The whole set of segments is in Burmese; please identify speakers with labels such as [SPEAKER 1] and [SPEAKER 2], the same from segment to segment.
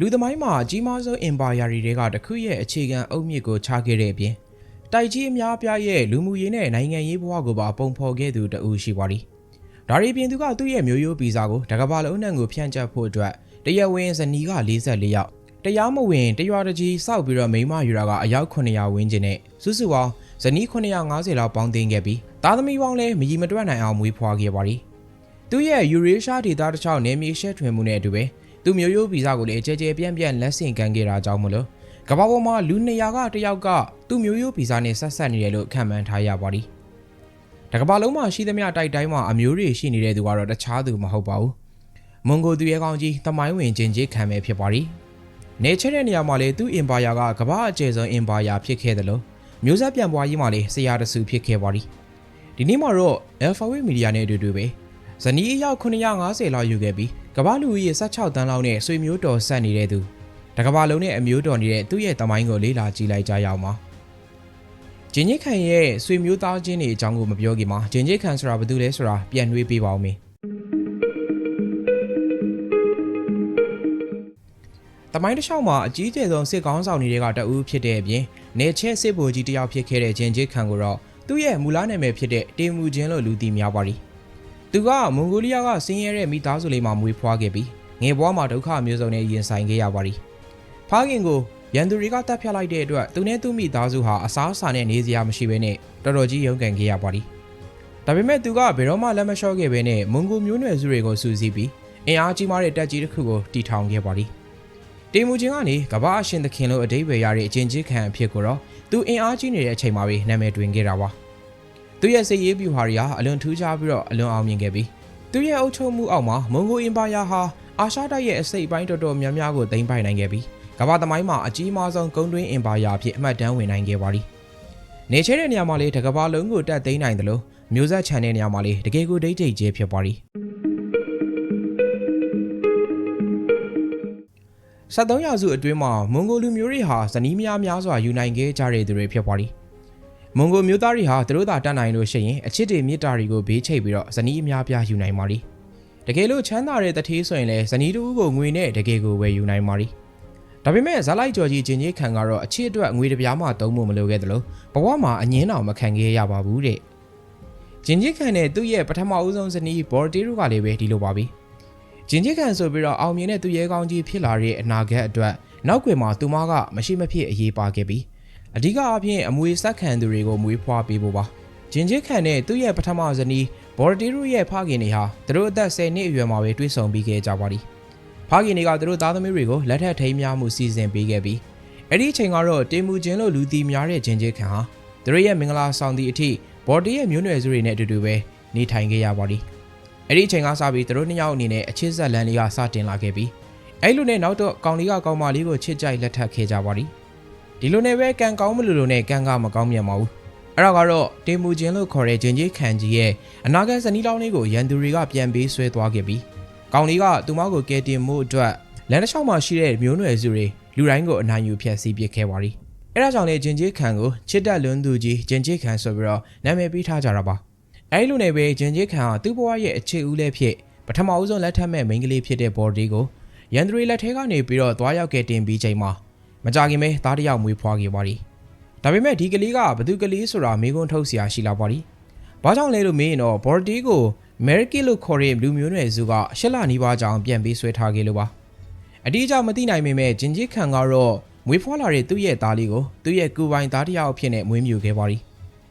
[SPEAKER 1] လူသမိုင်းမှာအကြီးမားဆုံးအင်ပါယာတွေကတစ်ခုရဲ့အခြေခံအုတ်မြစ်ကိုချခဲ့တဲ့အပြင်တိုက်ကြီးအများအပြားရဲ့လူမှုရေးနဲ့နိုင်ငံရေးဘဝကိုပါပုံဖော်ခဲ့သူတအူရှိပါသည်။ဒါရီပြင်သူကသူ့ရဲ့မျိုးရိုးဗီဇာကိုတကဘာလုံးနဲ့ကိုဖြန့်ကျက်ဖို့အတွက်တရက်ဝင်ဇနီးက44ယောက်တရားမဝင်တရွာတကြီးစောက်ပြီးတော့မိန်းမယူတာကအယောက်900ဝန်းကျင်နဲ့စုစုပေါင်းဇနီး950လောက်ပေါင်းတင်ခဲ့ပြီးသားသမီးပေါင်းလည်းမကြီးမတွက်နိုင်အောင်မွေးဖွားခဲ့ပါသည်။သူ့ရဲ့ယူရေးရှားဒေတာတစ်ချောင်းနေမြေရှက်ထွင်မှုနဲ့အတူပဲ သူမျိုးရိုးဗီဇကိုလည်းအကြဲကြဲပြန့်ပြန့်လက်ဆင့်ကမ်းခဲ့တာကြောင့်မလို့ကမ္ဘာပေါ်မှာလူ200ကတယောက်ကသူမျိုးရိုးဗီဇနဲ့ဆက်ဆက်နေတယ်လို့ခန့်မှန်းထားရပါသည်။တကမ္ဘာလုံးမှာရှိသမျှတိုက်တိုင်းမှာအမျိုးတွေရှိနေတဲ့သူကတော့တခြားသူမဟုတ်ပါဘူး။မွန်ဂိုသူရဲကောင်းကြီးတမိုင်းဝင်ဂျင်ဂျစ်ခံပဲဖြစ်ပါသည်။နေချတဲ့နေရာမှာလေသူ့အင်ပါယာကကမ္ဘာအကျယ်ဆုံးအင်ပါယာဖြစ်ခဲ့တယ်လို့မျိုးဆက်ပြန်ပွားရေးမှာလေဆရာတဆူဖြစ်ခဲ့ပါသည်။ဒီနေ့မှာတော့ Alphabet Media နဲ့အတူတူပဲဇနီးအယောက်950လောက်ယူခဲ့ပြီး ကမ္ဘာလူကြီး16တန်းလောက်နဲ့ဆွေမျိုးတော်ဆက်နေတဲ့သူတကဘာလုံးနဲ့အမျိုးတော်နေတဲ့သူ့ရဲ့တမိုင်းကိုလေးလာကြည့်လိုက်ကြရအောင်ပါဂျင်ဂျစ်ခန်ရဲ့ဆွေမျိုးသားချင်းတွေအကြောင်းကိုမပြောခင်မှာဂျင်ဂျစ်ခန်ဆိုတာဘာတူလဲဆိုတာပြန်နှွေးပေးပါဦးမေတမိုင်းတစ်လျှောက်မှာအကြီးကျယ်ဆုံးစစ်ကောင်းဆောင်တွေကတအူးဖြစ်တဲ့အပြင်နေချက်စစ်ဗိုလ်ကြီးတယောက်ဖြစ်ခဲ့တဲ့ဂျင်ဂျစ်ခန်ကိုတော့သူ့ရဲ့မူလားနာမည်ဖြစ်တဲ့တေမူဂျင်းလို့လူသိများပါသည် သူကမွန်ဂိုလီးယားကဆင်းရဲတဲ့မိသားစုလေးမှာမွေးဖွားခဲ့ပြီးငယ်ဘဝမှာဒုက္ခမျိုးစုံနဲ့ရင်ဆိုင်ခဲ့ရပါသည်။ဖားခင်ကိုရန်သူတွေကတပ်ဖြတ်လိုက်တဲ့အတွက်သူနဲ့သူ့မိသားစုဟာအစားအစာနဲ့နေစရာမရှိဘဲနဲ့တော်တော်ကြီးရုန်းကန်ခဲ့ရပါသည်။ဒါပေမဲ့သူကဘယ်တော့မှလက်မလျှော့ခဲ့ဘဲနဲ့မွန်ဂိုမျိုးနွယ်စုတွေကိုစူးစီးပြီးအင်အားကြီးမားတဲ့တပ်ကြီးတစ်ခုကိုတီထောင်ခဲ့ပါသည်။တေမူချင်းကနေကမ္ဘာအရှင်သခင်လို့အတိတ်ပဲရတဲ့အချင်းချင်းခံအဖြစ်ကိုတော့သူအင်အားကြီးနေတဲ့အချိန်မှာပဲနာမည်တွင်ခဲ့တာပါ။ သူရဲ့စိတ်ရေးပြူဟာတွေဟာအလွန်ထူးခြားပြီးတော့အလွန်အောင်မြင်ခဲ့ပြီးသူရဲ့အုပ်ချုပ်မှုအောက်မှာမွန်ဂိုအင်ပါယာဟာအာရှတိုက်ရဲ့အစိတ်အပိုင်းတော်တော်များများကိုသိမ်းပိုက်နိုင်ခဲ့ပြီးကမ္ဘာသမိုင်းမှာအကြီးမားဆုံးဂုံတွင်းအင်ပါယာအဖြစ်အမှတ်တမ်းဝင်နိုင်ခဲ့ပါသည်။နေချဲတဲ့နေရာမှာလေတကဘာလုံးကိုတက်သိမ်းနိုင်တယ်လို့မျိုးဆက်ချန်တဲ့နေရာမှာလေတကယ်ကိုဒိတ်ဒိတ်ကျဲဖြစ်ပါသည်။73ရာစုအတွင်းမှာမွန်ဂိုလူမျိုးတွေဟာဇနီးမယားများစွာယူနိုင်ခဲ့ကြတဲ့သူတွေဖြစ်ပါသည်။ မွန်ဂိုမျိုးသားတွေဟာသူတို့သာတတ်နိုင်လို့ရှိရင်အချစ်တွေမြစ်တာတွေကိုဘေးချိတ်ပြီးတော့ဇနီးအများပြားယူနိုင်ပါသည်။တကယ်လို့ချမ်းသာတဲ့တထေးဆိုရင်လည်းဇနီးတူကိုငွေနဲ့တကယ်ကိုဝယ်ယူနိုင်ပါ ರಿ ဒါပေမဲ့ဇာလိုက်ကျော်ကြီးဂျင်ကြီးခံကတော့အချစ်အတွက်ငွေတပြားမှသုံးဖို့မလိုခဲ့သလိုဘဝမှာအငင်းတော်မခံခဲ့ရပါဘူးတဲ့ဂျင်ကြီးခံနဲ့သူ့ရဲ့ပထမအဦးဆုံးဇနီးဘော်တီရိုကလည်းပဲဒီလိုပါပြီဂျင်ကြီးခံဆိုပြီးတော့အောင်မြင်တဲ့သူရဲကောင်းကြီးဖြစ်လာတဲ့အနာဂတ်အတွက်နောက်ွယ်မှာသူမကမရှိမဖြစ်အရေးပါခဲ့ပြီး အဓိကအဖြစ်အမွေဆက်ခံသူတွေကိုမွေးဖွားပေးဖို့ပါဂျင်ဂျစ်ခန်နဲ့သူ့ရဲ့ပထမဇနီးဘော်တီရူရဲ့ဖခင်တွေဟာသူတို့အသက်10နှစ်အရွယ်မှာပဲတွေ့ဆုံပြီးခဲ့ကြပါသည်။ဖခင်တွေကသူတို့သားသမီးတွေကိုလက်ထပ်ထိမ်းများမှုစီစဉ်ပေးခဲ့ပြီးအဲ့ဒီအချိန်ကတော့တေမူချင်းလို့လူတီများတဲ့ဂျင်ဂျစ်ခန်ဟာသူတို့ရဲ့မင်္ဂလာဆောင်သည့်အထိဘော်တီရဲ့မျိုးနွယ်စုတွေနဲ့အတူတူပဲနေထိုင်ခဲ့ရပါသည်။အဲ့ဒီအချိန်ကစပြီးသူတို့နှစ်ယောက်အနေနဲ့အချစ်ဆက်လန်းလေးကစတင်လာခဲ့ပြီးအဲ့လိုနဲ့နောက်တော့ကောင်လေးကကောင်မလေးကိုချစ်ကြိုက်လက်ထပ်ခဲ့ကြပါသည်။ ဒီလိုနဲ့ပဲကံကောင်းမလို့လို့နဲ့ကံကမကောင်းမြန်ပါဘူး။အဲ့ဒါကတော့တေမူချင်းလို့ခေါ်တဲ့ဂျင်ကြီးခန်ကြီးရဲ့အနာဂတ်ဇနီးလောင်းလေးကိုရန်သူတွေကပြန်ပေးဆွဲသွားခဲ့ပြီးကောင်လေးကသူမကိုကယ်တင်မှုအတွက်လမ်းတစ်လျှောက်မှာရှိတဲ့မျိုးနွယ်စုတွေလူတိုင်းကိုအနိုင်ယူဖျက်ဆီးပစ်ခဲ့ပါသည်အဲ့ဒါကြောင့်လေဂျင်ကြီးခန်ကိုချစ်တက်လွန်းသူကြီးဂျင်ကြီးခန်ဆိုပြီးတော့နာမည်ပေးထားကြတာပါအဲ့လိုနဲ့ပဲဂျင်ကြီးခန်ဟာသူ့ဘဝရဲ့အခြေဦးလည်းဖြစ်ပထမဦးဆုံးလက်ထပ်မဲ့မိန်းကလေးဖြစ်တဲ့ဘော်ဒီကိုရန်သူတွေလက်ထဲကနေပြီးတော့သွားရောက်ကယ်တင်ပြီးချိန်မှာ မကြခင်ပဲသားတယောက်မွေးဖွားခဲ့ပါသည်ဒါပေမဲ့ဒီကလေးကဘသူကလေးဆိုတာမေးခွန်းထုတ်စရာရှိလာပါသည်ဘာကြောင့်လဲလို့မေးရင်တော့ Bordy ကို American လို့ခေါ်တဲ့လူမျိုးနွယ်စုကရှစ်လနီးပါးကြောင်ပြန်ပေးဆွဲထားခဲ့လို့ပါအတိအကျမသိနိုင်ပေမဲ့ဂျင်ဂျီခန်ကတော့မွေးဖွားလာတဲ့သူ့ရဲ့သားလေးကိုသူ့ရဲ့ကိုပိုင်သားတယောက်အဖြစ်နဲ့မွေးမြူခဲ့ပါသည်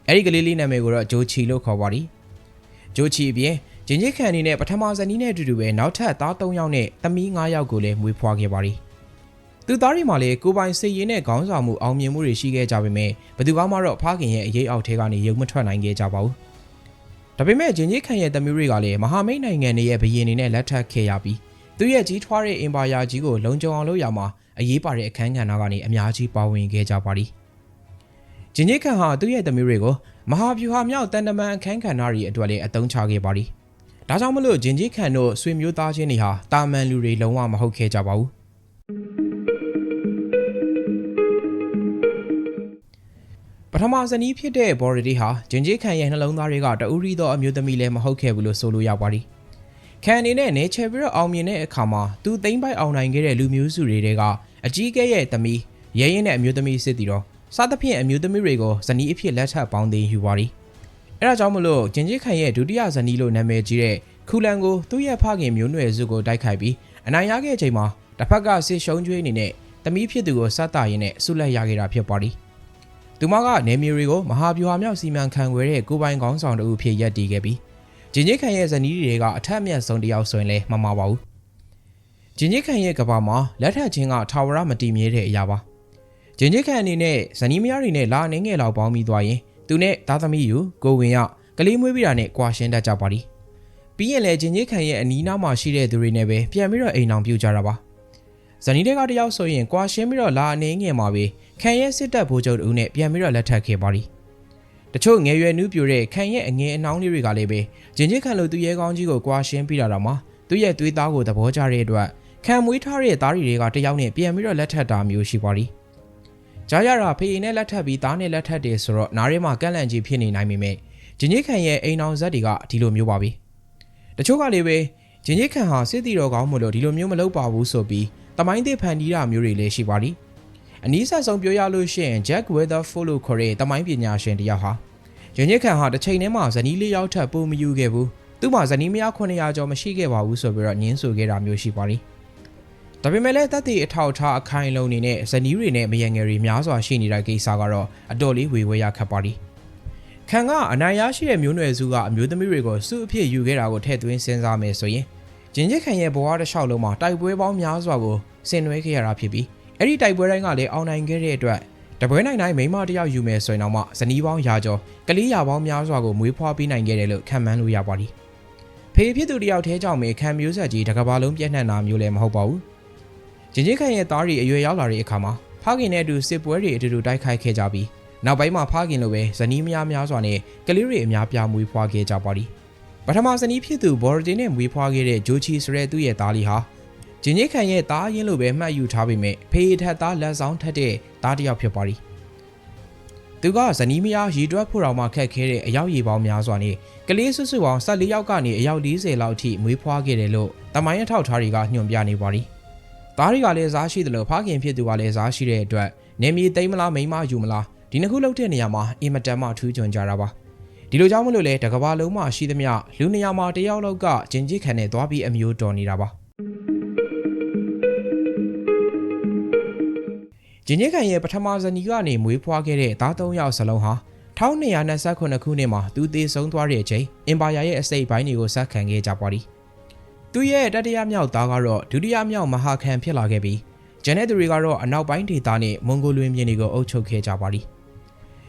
[SPEAKER 1] အဲ့ဒီကလေးလေးနာမည်ကိုတော့ဂျိုချီလို့ခေါ်ပါသည်ဂျိုချီအပြင်ဂျင်ဂျီခန်အနေနဲ့ပထမဇနီးနဲ့အတူတူပဲနောက်ထပ်သား၃ယောက်နဲ့သမီး၅ယောက်ကိုလည်းမွေးဖွားခဲ့ပါသည် သူသားတွေမှာလည်းကိုပိုင်စိတ်ရင်းနဲ့ခေါင်းဆောင်မှုအောင်မြင်မှုတွေရှိခဲ့ကြပေမဲ့ဘယ်သူမှတော့ဖခင်ရဲ့အရေးအောက်ထဲကနေရုံမထွက်နိုင်ခဲ့ကြပါဘူး။ဒါပေမဲ့ဂျင်ကြီးခန်ရဲ့သမီးတွေကလည်းမဟာမိတ်နိုင်ငံတွေရဲ့ဘရင်တွေနဲ့လက်ထပ်ခဲ့ရပြီးသူရဲ့ကြီးထွားတဲ့အင်ပါယာကြီးကိုလုံခြုံအောင်လုပ်ရမှာအရေးပါတဲ့အခန်းကဏ္ဍကနေအများကြီးပါဝင်ခဲ့ကြပါသည်။ဂျင်ကြီးခန်ဟာသူ့ရဲ့သမီးတွေကိုမဟာဗျူဟာမြောက်တန်တမန်အခန်းကဏ္ဍတွေအတွက်လည်းအသုံးချခဲ့ပါသည်။ဒါကြောင့်မလို့ဂျင်ကြီးခန်တို့ဆွေမျိုးသားချင်းတွေဟာတာမန်လူတွေလုံးဝမဟုတ်ခဲ့ကြပါဘူး။ ပထမဇနီးဖြစ်တဲ့ဘော်ရီဒီဟာဂျင်ဂျီခန်ရဲ့နှလုံးသားတွေကတူရီသောအမျိုးသမီးလည်းမဟုတ်ခဲ့ဘူးလို့ဆိုလို့ရပါသည်ခံအနေနဲ့နေချယ်ပြီးတော့အောင်မြင်တဲ့အခါမှာသူသိမ့်ပိုက်အောင်နိုင်ခဲ့တဲ့လူမျိုးစုတွေတဲကအကြီးအကဲရဲ့သမီးရဲရင်နဲ့အမျိုးသမီးစစ်တီတော့စားသဖြင့်အမျိုးသမီးတွေကိုဇနီးအဖြစ်လက်ထပ်ပေါင်းသိမ်းယူပါသည်အဲဒါကြောင့်မလို့ဂျင်ကြီးခိုင်ရဲ့ဒုတိယဇနီးလို့နာမည်ကြီးတဲ့ခူလန်ကိုသူ့ရဲ့ဖခင်မျိုးနွယ်စုကိုတိုက်ခိုက်ပြီးအနိုင်ရခဲ့ချိန်မှာတစ်ဖက်ကစစ်ရှုံးကျွေးအနေနဲ့သမီးဖြစ်သူကိုစတ်တာရင်းနဲ့ဆုလက်ရခဲ့တာဖြစ်ပါသည် သူမကနေမီရီကိုမဟာဗျူဟာမြောက်စီမံခန့်ခွဲတဲ့ကိုပိုင်ကောင်းဆောင်တူဖြစ်ရပ်တည်ခဲ့ပြီးဂျင်ကြီးခိုင်ရဲ့ဇနီးတွေကအထက်အမြတ်ဆုံးတစ်ယောက်ဆိုရင်လည်းမမှားပါဘူးဂျင်ကြီးခိုင်ရဲ့ကဘာမှာလက်ထပ်ချင်းကထာဝရမတည်မြဲတဲ့အရာပါဂျင်ကြီးခိုင်အနေနဲ့ဇနီးမယားတွေနဲ့လာအနေငယ်လောက်ပေါင်းပြီးသွားရင်သူနဲ့သားသမီးယူကိုဝင်ရကလေးမွေးပြီးတာနဲ့ကွာရှင်းတတ်ကြပါသည်ပြီးရင်လည်းဂျင်ကြီးခိုင်ရဲ့အနီးနားမှာရှိတဲ့သူတွေနဲ့ပဲပြန်ပြီးတော့အိမ်အောင်ပြုကြတာပါ ဇနီးတွေကတယောက်ဆိုရင်ကွာရှင်းပြီးတော့လာအနေငယ်မှာပဲခံရဲ့စစ်တပ်ဗိုလ်ချုပ်တူနဲ့ပြန်ပြီးတော့လက်ထပ်ခဲ့ပါသည်တချို့ငယ်ရွယ်နူးပြိုတဲ့ခံရဲ့အငယ်အနှောင်းလေးတွေကလည်းပဲဂျင်ကြီးခံလို့သူရဲကောင်းကြီးကိုကွာရှင်းပြတာတော့မှသူရဲ့သွေးသားကိုသဘောကျတဲ့အတွက်ခံမွေးထားတဲ့သားရီတွေကတယောက်နဲ့ပြန်ပြီးတော့လက်ထပ်တာမျိုးရှိပါသည်ကြားရတာဖေးနဲ့လက်ထပ်ပြီးသားနဲ့လက်ထပ်တယ်ဆိုတော့နားရဲမှာကန့်လန့်ကြီးဖြစ်နေနိုင်ပေမဲ့ဂျင်ကြီးခံရဲ့အိမ်အောင်ဇက်တွေကဒီလိုမျိုးပါပဲတချို့ကလည်းပဲဂျင်ကြီးခံဟာစစ်တီတော်ကောင်းမို့လို့ဒီလိုမျိုးမလုပ်ပါဘူးဆိုပြီး တမိုင်းသစ်ဖန်တီးတာမျိုးတွေလည်းရှိပါသည်အနည်းဆက်ဆုံးပြောရလို့ရှိရင် Jack Weatherford လို့ခေါ်တဲ့တမိုင်းပညာရှင်တစ်ယောက်ဟာရင်းညစ်ခံဟာတစ်ချိန်တည်းမှာဇနီးလေးယောက်ထပ်ပိုမယူခဲ့ဘူးသူ့မှာဇနီးမယား900ကျော်မရှိခဲ့ပါဘူးဆိုပြီးတော့ညင်းဆိုခဲ့တာမျိုးရှိပါသည်ဒါပေမဲ့လည်းတပ်တီအထောက်အထားအခိုင်အလုံနေနဲ့ဇနီးတွေနဲ့မယံငယ်တွေများစွာရှိနေတဲ့ကိစ္စကတော့အတော်လေးဝေဝဲရခတ်ပါသည်ခံကအနိုင်ရရှိတဲ့မျိုးနွယ်စုကအမျိုးသမီးတွေကိုစုအဖြစ်ယူခဲ့တာကိုထည့်သွင်းစဉ်းစားမယ်ဆိုရင် ဂျင်ဂျစ်ခံရဲ့ဘဝတစ်လျှောက်လုံးမှာတိုက်ပွဲပေါင်းများစွာကိုဆင်နွှဲခဲ့ရတာဖြစ်ပြီးအဲ့ဒီတိုက်ပွဲတိုင်းကလည်းအောင်နိုင်ခဲ့တဲ့အတွက်တပွဲနိုင်တိုင်းမိန်းမတစ်ယောက်ယူမယ်ဆိုရင်တော့မှဇနီးပေါင်းရာကျော်ကလေးရာပေါင်းများစွာကိုမွေးဖွားပေးနိုင်ခဲ့တယ်လို့ခံမှန်းလို့ရပါသည်ဖေဖြစ်သူတစ်ယောက်ထဲကြောင့်မေခံမျိုးဆက်ကြီးတစ်ကဘာလုံးပြည့်နှံ့တာမျိုးလည်းမဟုတ်ပါဘူးဂျင်ဂျစ်ခိုင်ရဲ့သားရီအရွယ်ရောက်လာတဲ့အခါမှာဖခင်နဲ့အတူစစ်ပွဲတွေအတူတူတိုက်ခိုက်ခဲ့ကြပြီးနောက်ပိုင်းမှာဖခင်လိုပဲဇနီးမယားများစွာနဲ့ကလေးတွေအများပြားမွေးဖွားခဲ့ကြပါသည် ပထမဇနီးဖြစ်သူဘော်ရတင်နဲ့မွေးဖွားခဲ့တဲ့ဂျိုချီဆိုတဲ့သူ့ရဲ့သားလေးဟာဂျင်ဂျစ်ခိုင်ရဲ့သားရင်းလိုပဲမှတ်ယူထားပေမဲ့ဖေးထက်သားလက်ဆောင်ထက်တဲ့သားတစ်ယောက်ဖြစ်ပါသည်သူကဇနီးမယားရီတွက်ဖို့တော်မှခက်ခဲတဲ့အယောက်ရည်ပေါင်းများစွာနဲ့ကလေးဆွဆွပေါင်း14ယောက်ကနေအယောက်40လောက်ထိမွေးဖွားခဲ့တယ်လို့တမိုင်းအထောက်ထားတွေကညွှန်ပြနေပါသည်။သားတွေကလည်းစားရှိတယ်လို့ဖခင်ဖြစ်သူကလည်းစားရှိတဲ့အတွက်နေမီသိမ်းမလားမိန်းမယူမလားဒီနှစ်ခုလောက်တဲ့နေရာမှာအင်မတန်မှထူးချွန်ကြတာပါ။ ဒီလိုကြောင့်မလို့လေတကဘာလုံးမှာရှိသမျှလူနေရာမှာတယောက်လောက်ကဂျင်ဂျစ်ခံနဲ့သွားပြီးအမျိုးတော်နေတာပါ။ဂျင်းကြီးခိုင်ရဲ့ပထမဇနီးကနေမွေးဖွားခဲ့တဲ့သား၃ယောက်စလုံးဟာ1229ခုနှစ်မှာသူတည်ဆုံးသွားတဲ့အချိန်အင်ပါယာရဲ့အစိတ်ပိုင်းတွေကိုစခံခဲ့ကြပါသည်။သူရဲ့တတိယမြောက်သားကတော့ဒုတိယမြောက်မဟာခန်ဖြစ်လာခဲ့ပြီးဂျန်နက်သူတွေကတော့အနောက်ပိုင်းဒေသနဲ့မွန်ဂိုလွင်ပြည်တွေကိုအုပ်ချုပ်ခဲ့ကြပါသည်။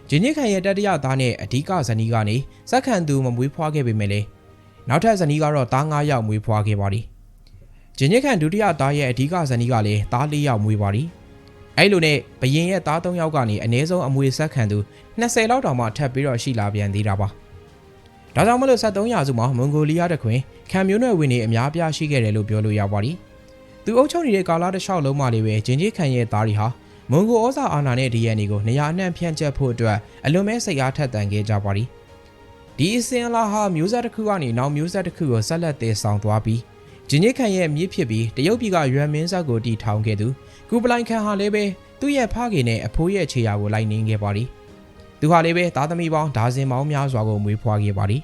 [SPEAKER 1] ဂျင်းကြီးခိုင်ရဲ့တတိယသားနဲ့အဓိကဇနီးကနေစက္ခံသူမမွေးဖွားခဲ့ပေမဲ့လေနောက်ထပ်ဇနီးကတော့သား9ယောက်မွေးဖွားခဲ့ပါသည်။ဂျင်းကြီးခိုင်ဒုတိယသားရဲ့အဓိကဇနီးကလည်းသား4ယောက်မွေးပါသည်။အဲ့လိုနဲ့ဘရင်ရဲ့သား၃ယောက်ကနေအ ਨੇ ဆုံးအမွေဆက်ခံသူ20လောက်တောင်မှထပ်ပြီးတော့ရှိလာပြန်သေးတာပါဒါကြောင့်မလို့73ရာစုမှာမွန်ဂိုလီးယားတခွင်ခံမျိုးနွယ်ဝင်တွေအများပြားရှိခဲ့တယ်လို့ပြောလို့ရပါသည်သူအုပ်ချုပ်နေတဲ့ကာလတစ်လျှောက်လုံးမှာလေးပဲဂျင်ကြီးခံရဲ့သားတွေဟာ မွန်ဂိုဩဇာအာဏာနဲ့ DNA ကိုနေရာအနှံ့ဖြန့်ကျက်ဖို့အတွက်အလွန်ပဲစိတ်အားထက်သန်ခဲ့ကြပါသည်ဒီအစင်လာဟာမျိုးဆက်တစ်ခုကနေနောက်မျိုးဆက်တစ်ခုကိုဆက်လက်တည်ဆောင်သွားပြီးဂျင်ကြီးခံရဲ့မြစ်ဖြစ်ပြီးတရုတ်ပြည်ကရွမ်မင်းဆက်ကိုတီထောင်ခဲ့သူကူပလိုင်ခန်ဟာလည်းပဲသူ့ရဲ့ဖခင်နဲ့အဖိုးရဲ့ခြေရာကိုလိုက်နှင်းခဲ့ပါသည်သူဟာလည်းပဲသားသမီးပေါင်းဒါဇင်ပေါင်းများစွာကိုမွေးဖွားခဲ့ပါသည်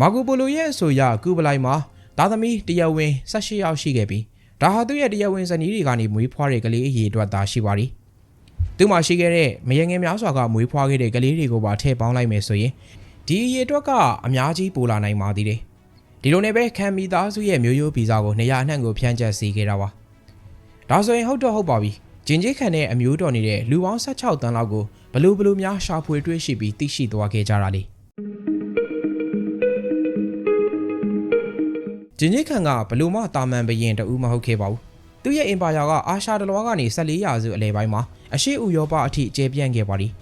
[SPEAKER 1] မာကိုပိုလိုရဲ့အဆိုအရကူပလိုင်မှာသားသမီးတရဝင်း18ယောက်ရှိခဲ့ပြီး ဒါဟာသူ့ရဲ့တရဝင်းဇနီးတွေကနေမွေးဖွားတဲ့ကလေးအရေအတွက်သာရှိပါသည်သူမှရှိခဲ့တဲ့မယငယ်များစွာကမွေးဖွားခဲ့တဲ့ကလေးတွေကိုပါထည့်ပေါင်းလိုက်မယ်ဆိုရင်ဒီအရေအတွက်ကအများကြီးပိုလာနိုင်ပါသေးတယ်ဒီလိုနဲ့ပဲခံမီသားစုရဲ့မျိုးရိုးဗီဇကိုနေရာအနှံ့ကိုဖြန့်ကျက်စေခဲ့တာပါဒါဆိုရင်ဟုတ်တော့ဟုတ်ပါပြီဂျင်ကြီးခံတဲ့အမျိုးတော်နေတဲ့လူပေါင်း16တန်းလောက်ကိုဘလို့ဘလို့များရှာဖွေတွေ့ရှိပြီးသိရှိသွားခဲ့ကြတာလေ ဂျင်ကြီးခံကဘလို့မှတာမန်ဘရင်တူမဟုတ်ခဲ့ပါဘူးသူ့ရဲ့အင်ပါယာကအာရှာတလွားကနေ14ရာစုအလယ်ပိုင်းမှာအရှိဥရောပအထိကျယ်ပြန့်ခဲ့ပါသည်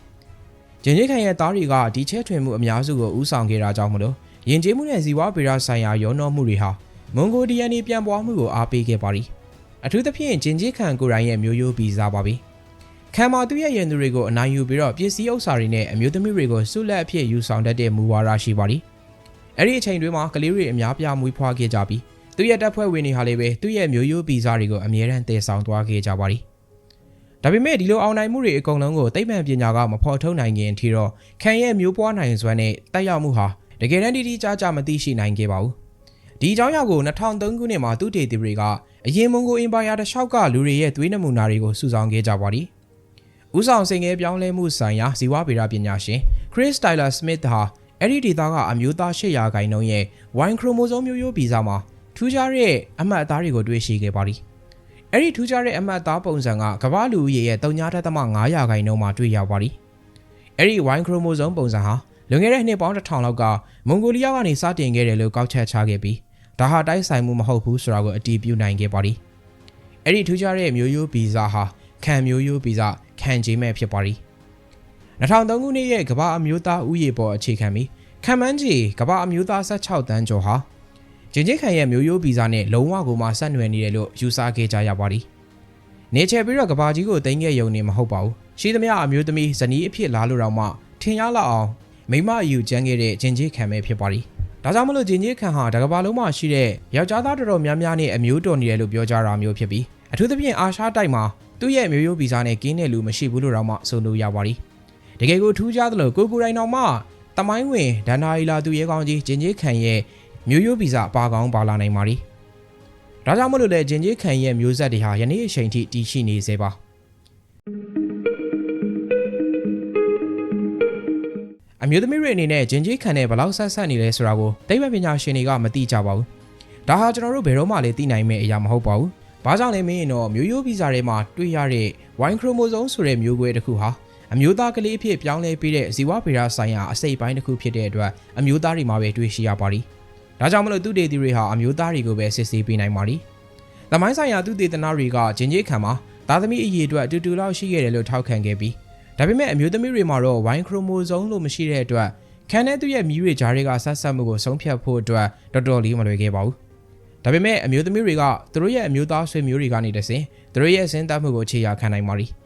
[SPEAKER 1] ဂျင်ကြီးခံရဲ့သားတွေကဒီချဲထွင်မှုအများစုကိုဥဆောင်ခဲ့တာကြောင့်မလို့ယဉ်ကျေးမှုနဲ့ဇီဝဗေဒဆိုင်ရာရောနှောမှုတွေဟာမွန်ဂိုဒီယန်နီပြန်ပွားမှုကိုအားပေးခဲ့ပါသည်အထူးသဖြင့်ဂျင်ကြီးခံကိုရိုင်းရဲ့မျိုးရိုးဗီဇပါပြီခံမာသူရဲ့ရန်သူတွေကိုအနိုင်ယူပြီးတော့ပစ္စည်းဥစ္စာတွေနဲ့အမျိုးသမီးတွေကိုဆုလက်အဖြစ်ယူဆောင်တတ်တဲ့မူဝါဒရှိပါသည် အဲ့ဒီအချိန်တွင်းမှာကလေးတွေအများပြားမွေးဖွားခဲ့ကြပြီးသူ့ရဲ့တပ်ဖွဲ့ဝင်တွေဟာလည်းပဲသူ့ရဲ့မျိုးရိုးဗီဇတွေကိုအမြဲတမ်းတည်ဆောင်သွားခဲ့ကြပါသည်ဒါပေမဲ့ဒီလိုအောင်နိုင်မှုတွေအကုန်လုံးကိုသိပ္ပံပညာကမဖော်ထုတ်နိုင်ခင်အထိတော့ခံရဲ့မျိုးပွားနိုင်စွမ်းနဲ့တက်ရောက်မှုဟာတကယ်တမ်းတိတိကျကျမသိရှိနိုင်ခဲ့ပါဘူးဒီအကြောင်းအရာကို2003ခုနှစ်မှာသူတေသီတွေကအရင်မွန်ဂိုအင်ပါယာတစ်လျှောက်ကလူတွေရဲ့သွေးနမူနာတွေကိုစုဆောင်းခဲ့ကြပါသည်ဦးဆောင်စင်ငယ်ပြောင်းလဲမှုဆိုင်ရာဇီဝဗေဒပညာရှင် Chris Tyler Smith ဟာ အဲ့ဒီဒေတာကအမျိုးသား800ခိုင်နှုန်းရဲ့ Y chromosome မျိုးရိုးဗီဇမှာထူးခြားတဲ့အမှတ်အသားတွေကိုတွေ့ရှိခဲ့ပါသည်။အဲ့ဒီထူးခြားတဲ့အမှတ်အသားပုံစံကကမ္ဘာလူဦးရေရဲ့3.5ရာခိုင်နှုန်းမှာတွေ့ရပါသည်။အဲ့ဒီ Y chromosome ပုံစံဟာလွန်ခဲ့တဲ့နှစ်ပေါင်းတစ်ထောင်လောက်ကမွန်ဂိုလီးယားကနေစတင်ခဲ့တယ်လို့ကောက်ချက်ချခဲ့ပြီးဒါဟာတိုက်ဆိုင်မှုမဟုတ်ဘူးဆိုတာကိုအတည်ပြုနိုင်ခဲ့ပါသည်။အဲ့ဒီထူးခြားတဲ့မျိုးရိုးဗီဇဟာခံမျိုးရိုးဗီဇခံကြီးမဲ့ဖြစ်ပါသည်။ 2003ခုနှစ်ရဲ့ကမ္ဘာအမျိုးသားဥယျာဉ်ပေါ်အခြေခံပြီးခံမှန်းချေကမ္ဘာအမျိုးသား16တန်းကျော်ဟာဂျင်ဂျစ်ခံရဲ့မျိုးရိုးဗီဇနဲ့လုံးဝကိုမှဆက်နွယ်နေတယ်လို့ယူဆခဲ့ကြရပါသည်။နေချယ်ပြီးတော့ကဘာကြီးကိုတင်ခဲ့ယုံနေမဟုတ်ပါဘူး။ရှိသမျှအမျိုးသမီးဇနီးအဖြစ်လာလို့တော့မှထင်ရလောက်အောင်မိမအယူကျန်းခဲ့တဲ့ဂျင်ဂျစ်ခံပဲဖြစ်ပါသည်။ဒါကြောင့်မလို့ဂျင်ဂျစ်ခံဟာတကဘာလုံးမှာရှိတဲ့ယောက်ျားသားတော်တော်များများနဲ့အမျိုးတော်နေတယ်လို့ပြောကြတာမျိုးဖြစ်ပြီးအထူးသဖြင့်အာရှတိုက်မှာသူ့ရဲ့မျိုးရိုးဗီဇနဲ့ကင်းတဲ့လူမရှိဘူးလို့တော့မှဆိုလို့ရပါသည်။ တကယ်ကိုထူးခြားသလိုကိုကိုရိုင်းတော်မှတမိုင်းဝင်ဒန္နာရီလာသူရဲကောင်းကြီးဂျင်ဂျစ်ခံရဲ့မျိုးရိုးဗီဇပါကောင်းပါလာနိုင်ပါသည်။ဒါကြောင့်မလို့လေဂျင်ဂျစ်ခံရဲ့မျိုးဆက်တွေဟာယနေ့အချိန်ထိတည်ရှိနေသေးပါ။အမျိုးသမီးတွေအနေနဲ့ဂျင်ဂျစ်ခံနဲ့ဘလောက်ဆက်ဆက်နေလဲဆိုတာကိုသိပ္ပံပညာရှင်တွေကမသိကြပါဘူး။ဒါဟာကျွန်တော်တို့ဘယ်တော့မှလည်းသိနိုင်မယ့်အရာမဟုတ်ပါဘူး။ဘာကြောင့်လဲမင်းရင်တော့မျိုးရိုးဗီဇတွေမှာတွေ့ရတဲ့ Y chromosome ဆိုတဲ့မျိုးကွဲတစ်ခုဟာ အမျိုးသားကလေးအဖြစ်ပြောင်းလဲပေးတဲ့ဇီဝဗေဒဆိုင်ရာအစိတ်ပိုင်းတစ်ခုဖြစ်တဲ့အတွက်အမျိုးသားတွေမှာပဲတွေ့ရှိရပါသည်။ဒါကြောင့်မလို့သူတေသီတွေဟာအမျိုးသားတွေကိုပဲစစ်ဆေးပေးနိုင်ပါသည်။သမိုင်းဆိုင်ရာသူတေသနာတွေကဂျင်ကြီးခံမှာသားသမီးအရေးအတွက်အတူတူလောက်ရှိခဲ့တယ်လို့ထောက်ခံခဲ့ပြီးဒါပေမဲ့အမျိုးသမီးတွေမှာတော့ Y chromosome လို့မရှိတဲ့အတွက်ခံတဲ့သူရဲ့မြီးတွေဂျားတွေကဆက်ဆက်မှုကိုဆုံးဖြတ်ဖို့အတွက်တော်တော်လေးမလွယ်ခဲ့ပါဘူး။ဒါပေမဲ့အမျိုးသမီးတွေကသူတို့ရဲ့အမျိုးသားဆွေမျိုးတွေကနေတဆင်သူတို့ရဲ့စဉ်းစားမှုကိုခြေရာခံနိုင်ပါသည်။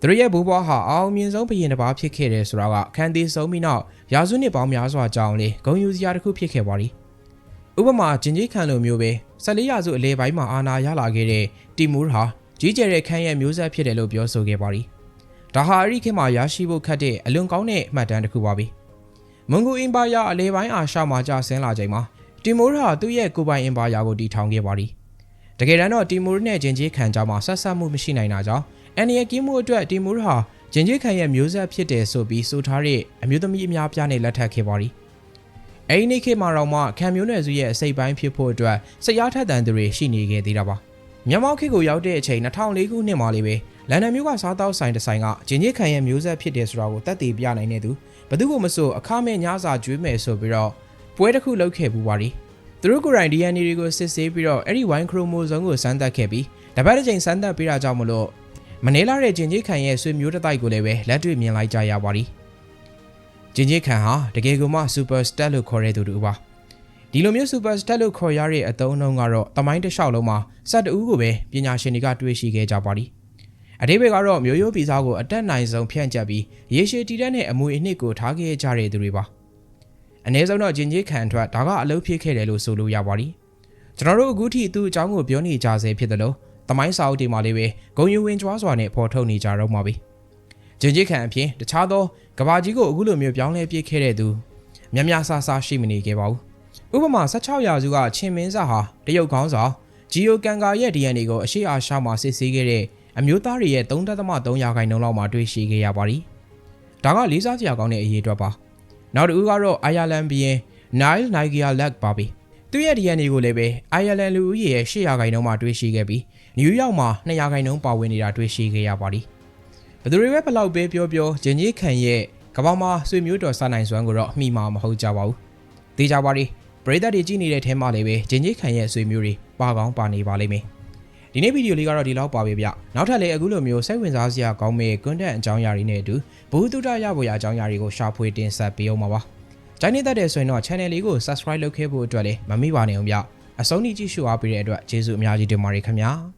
[SPEAKER 1] သူတို့ရဲ့ဘိုးဘွားဟာအောင်မြင်ဆုံးဘရင်တစ်ပါးဖြစ်ခဲ့တယ်ဆိုတာကခန်းသေးဆုံးပြီးနောက်ရာစုနှစ်ပေါင်းများစွာကြောင်းလေဂုံယူစရာတစ်ခုဖြစ်ခဲ့ပါသည်ဥပမာဂျင်ကြီးခန်လိုမျိုးပဲ14ရာစုအလဲပိုင်းမှာအာဏာရလာခဲ့တဲ့တီမူးဟာကြီးကျယ်တဲ့ခန်းရဲ့မျိုးဆက်ဖြစ်တယ်လို့ပြောဆိုခဲ့ပါသည်ဒါဟာအရိခေတ်မှာရရှိဖို့ခက်တဲ့အလွန်ကောင်းတဲ့မှတ်တမ်းတစ်ခုပါပဲမွန်ဂိုအင်ပါယာအလဲပိုင်းအာရှမှာကျဆင်းလာချိန်မှာတီမိုးဟာသူ့ရဲ့ကိုပိုင်အင်ပါယာကိုတည်ထောင်ခဲ့ပါသည်တကယ်တမ်းတော့တီမိုးနဲ့ဂျင်ကြီးခန်ကြားမှာဆက်ဆက်မှုမရှိနိုင်တာကြောင့် အန်နီယကင်းမှုအတွက်တီမူရဟာဂျင်ဂျစ်ခိုင်ရဲ့မျိုးဆက်ဖြစ်တယ်ဆိုပြီးဆိုထားတဲ့အမျိုးသမီးအများပြားနဲ့လက်ထပ်ခဲ့ပါသည်။အဲဒီနေ့ခေတ်မှာတော့မှခံမျိုးနွယ်စုရဲ့အစိပ်ပိုင်းဖြစ်ဖို့အတွက်စရားထက်တန်သူတွေရှိနေခဲ့သေးတာပါ။မြန်မာခေတ်ကိုရောက်တဲ့အချိန်2004ခုနှစ်မှာလေးပဲလန်ဒန်မြို့ကစားတောက်ဆိုင်တစ်ဆိုင်ကဂျင်ဂျစ်ခိုင်ရဲ့မျိုးဆက်ဖြစ်တယ်ဆိုတာကိုသက်သေပြနိုင်တဲ့သူဘသူကိုမဆိုအခမဲ့ညစာကျွေးမယ်ဆိုပြီးတော့ပွဲတစ်ခုလုပ်ခဲ့ပူပါသည်။သူတို့ကိုယ်တိုင် DNA တွေကိုစစ်ဆေးပြီးတော့အဲ့ဒီ Y chromosome ကိုစမ်းသပ်ခဲ့ပြီးတပတ်တစ်ချိန်စမ်းသပ်ပေးတာကြောင့်မလို့ မနေလာတဲ့ဂျင်ကြီးခံရဲ့ဆွေမျိုးတတိုက်ကိုလည်းပဲလက်တွေ့မြင်လိုက်ကြရပါသည်ဂျင်ကြီးခံဟာတကယ်ကိုမှစူပါစတက်လို့ခေါ်တဲ့သူတူပါဒီလိုမျိုးစူပါစတက်လို့ခေါ်ရတဲ့အတုံးအနှုံကတော့တမိုင်းတစ်လျှောက်လုံးမှာစက်တူးကိုပဲပညာရှင်တွေကတွေးရှိခဲ့ကြပါသည်အတိပ္ပယ်ကတော့မျိုးရိုးဗီဇကိုအတက်နိုင်ဆုံးဖြန့်ကျက်ပြီးရေရှည်တည်တဲ့အမွေအနှစ်ကိုထားခဲ့ကြတဲ့သူတွေပါအ ਨੇ ဆုံးတော့ဂျင်ကြီးခံထွက်ဒါကအလုပ်ဖြစ်ခဲ့တယ်လို့ဆိုလို့ရပါသည်ကျွန်တော်တို့အခုထိသူ့အကြောင်းကိုပြောနေကြဆဲဖြစ်တယ်လို့ တမိုင်းစာအုပ်တွေမှာလေးပဲဂုံယူဝင်ကြွားစွာနဲ့ပေါ်ထုတ်နေကြတော့မှာပဲဂျင်ဂျစ်ခံအပြင်တခြားသောကဘာကြီးကိုအခုလိုမျိုးပြောင်းလဲပြစ်ခဲ့တဲ့သူမြများဆာဆာရှိမနေခဲ့ပါဘူးဥပမာ16ရာစုကချင်းမင်းစာဟာတရုတ်ခေါင်းဆောင်ဂျီယိုကန်ကာရဲ့ DNA ကိုအရှိအာရှမှာစစ်ဆေးခဲ့တဲ့အမျိုးသားတွေရဲ့3.3ရာခိုင်နှုန်းလောက်မှာတွေ့ရှိခဲ့ရပါသည်ဒါကလေးစားစရာကောင်းတဲ့အရေးအတွက်ပါနောက်တစ်ဦးကတော့အိုင်ယာလန်ဘီယင် Nile Nigeria Lag ပါပဲသူ့ရဲ့ DNA ကိုလည်းပဲအိုင်ယာလန်လူဦးရေရဲ့8ရာခိုင်နှုန်းမှာတွေ့ရှိခဲ့ပြီး နယူးယောက်မှာ200ခိုင်နှုန်းပါဝင်နေတာတွေ့ရှိခဲ့ရပါသည်ဘယ်သူတွေပဲဘလောက်ပဲပြောပြောဂျင်ကြီးခံရဲ့ကပောင်မှာဆွေမျိုးတော်စားနိုင်စွမ်းကိုတော့အမိမှာမဟုတ်ကြပါဘူးတေးကြပါသည်ပရိသတ်တွေကြည့်နေတဲ့ထဲမှာလည်းပဲဂျင်ကြီးခံရဲ့ဆွေမျိုးတွေပါကောင်းပါနေပါလိမ့်မယ်ဒီနေ့ဗီဒီယိုလေးကတော့ဒီလောက်ပါပဲဗျနောက်ထပ်လည်းအခုလိုမျိုးစိတ်ဝင်စားစရာကောင်းမဲ့ content အကြောင်းအရာတွေနဲ့အတူဘူတုဒရရဖို့ရအကြောင်းအရာတွေကိုရှာဖွေတင်ဆက်ပေးအောင်ပါပါကြိုင်းနေတတ်တဲ့ဆိုရင်တော့ channel လေးကို subscribe လုပ်ခဲ့ဖို့အတွက်လည်းမမေ့ပါနဲ့အောင်ဗျအဆုံးထိကြည့်ရှုအားပေးတဲ့အတွက်ကျေးဇူးအများကြီးတင်ပါတယ်ခင်ဗျာ